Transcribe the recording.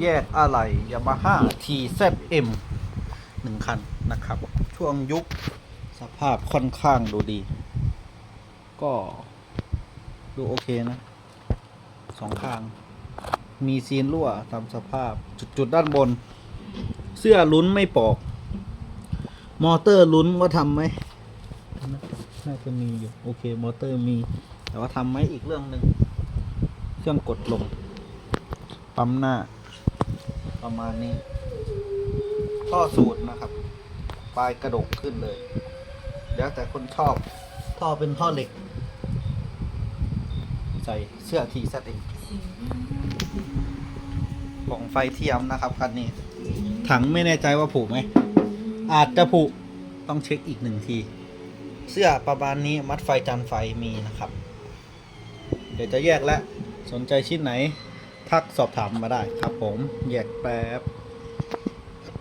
แยกอะไรยามาฮ่า TZM หนึ่งคันนะครับ ช่วงยุคสภาพค่อนข้างดูดี ก็ดูโอเคนะสองข้าง มีซีนรั่วตามสภาพจุดๆด้านบน เสื้อลุ้นไม่ปอก มอเตอร์ลุ้นว่าทำไหมน่าจะมีอยู่ โอเค มอเตอร์มี แต่ว่าทำไหมอีกเรื่องหนึ่งเครื่องกดลง ปั๊มหน้า ประมาณนี้ท่อสูตรนะครับ ปลายกระดกขึ้นเลย แล้วแต่คนชอบ ท่อเป็นท่อเหล็ก ใส่เสื้อทีสติกล่องไฟเทียมนะครับคันนี้ ถังไม่แน่ใจว่าผูกไหม อาจจะผูกต้องเช็คอีกหนึ่งที เสื้อประมาณนี้มัดไฟจันไฟมีนะครับ เดี๋ยวจะแยกแล้ว สนใจชิ้นไหน ทักสอบถามมาได้ครับผมแยกแป๊บ